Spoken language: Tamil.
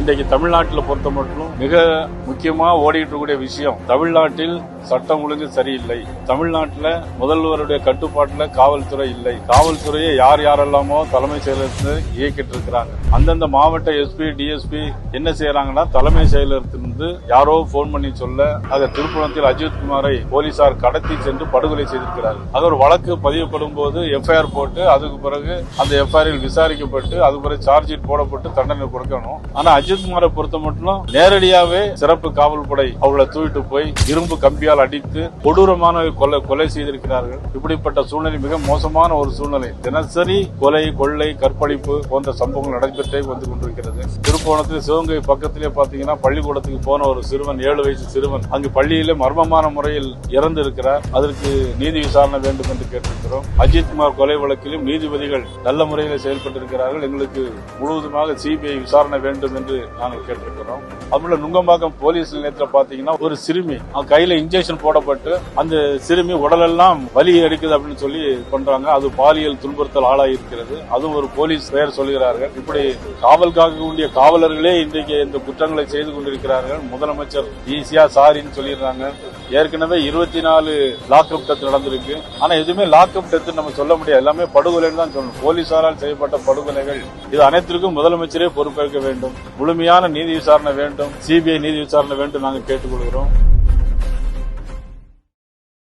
இன்றைக்கு தமிழ்நாட்டில் பொறுத்த மட்டும் மிக முக்கியமாக ஓடிட்டு இருக்கக்கூடிய விஷயம் தமிழ்நாட்டில் சட்டம் ஒழுங்கு சரியில்லை. தமிழ்நாட்டில் முதல்வருடைய கட்டுப்பாட்டில் காவல்துறை இல்லை. காவல்துறையை யார் யாரெல்லாமோ தலைமை செயலகத்தில் இயக்கிட்டு இருக்கிறாங்க. அந்தந்த மாவட்ட எஸ்பி டிஎஸ்பி என்ன செய்யறாங்கன்னா தலைமை செயலகத்திலிருந்து யாரோ போன் பண்ணி சொல்ல அதை திருப்பணத்தில் அஜித் குமாரை போலீசார் கடத்தி சென்று படுகொலை செய்திருக்கிறார்கள். அது ஒரு வழக்கு பதியப்படும் போது எஃப்ஐஆர் போட்டு அதுக்கு பிறகு அந்த எஃப்ஐஆரில் விசாரிக்கப்பட்டு அதுக்கு பிறகு சார்ஜ் ஷீட் போடப்பட்டு தண்டனை கொடுக்கணும். ஆனா அஜித் அஜித்குமாரை பொறுத்த மட்டும் நேரடியாவே சிறப்பு காவல்படை அவளை தூக்கிட்டு போய் இரும்பு கம்பியால் அடித்து கொடூரமான கொலை கொலை செய்திருக்கிறார்கள். இப்படிப்பட்ட சூழ்நிலை மிக மோசமான ஒரு சூழ்நிலை. தினசரி கொலை கொள்ளை கற்பழிப்பு போன்ற சம்பவங்கள் நடைபெற்றே வந்து கொண்டிருக்கிறது. திருப்போணத்தில் சிவகங்கை பக்கத்திலே பாத்தீங்கன்னா பள்ளிக்கூடத்துக்கு போன ஒரு சிறுவன் ஏழு வயசு சிறுவன் அங்கு பள்ளியிலே மர்மமான முறையில் இறந்து இருக்கிறார் அதற்கு நீதி விசாரணை வேண்டும் என்று கேட்டிருக்கிறோம். அஜித்குமார் கொலை வழக்கிலும் நீதிபதிகள் நல்ல முறையில் செயல்பட்டிருக்கிறார்கள். எங்களுக்கு முழுவதுமாக சிபிஐ விசாரணை வேண்டும் என்று நாங்கள் கேட்டிருக்கிறோம். அதுல நுங்கம்பாக்கம் போலீஸ் நிலையத்தில் பாத்தீங்கன்னா ஒரு சிறுமி கையில இன்ஜெக்ஷன் போடப்பட்டு அந்த சிறுமி உடலெல்லாம் வலி எடுக்குது அப்படின்னு சொல்லி பண்றாங்க. அது பாலியல் துன்புறுத்தல் ஆளாகி இருக்கிறது. அதுவும் ஒரு போலீஸ் பெயர் சொல்கிறார்கள் இப்படி காவல் காக்கக்கூடிய காவலர்களே இன்றைக்கு இந்த குற்றங்களை செய்து கொண்டிருக்கிறார்கள். முதலமைச்சர் ஈஸியா சாரின்னு சொல்லிடுறாங்க. ஏற்கனவே இருபத்தி நாலு லாக்அப் டெத் நடந்திருக்கு. ஆனா எதுவுமே லாக்அப் டெத் நம்ம சொல்ல முடியாது. எல்லாமே படுகொலைன்னு தான் சொல்லணும். போலீசாரால் செய்யப்பட்ட படுகொலைகள். இது அனைத்திற்கும் முதலமைச்சரே பொறுப்பேற்க வேண்டும். முழுமையான நீதி விசாரணை வேண்டும். சிபிஐ நீதி விசாரணை வேண்டும் நாங்கள் கேட்டுக்கொள்கிறோம்.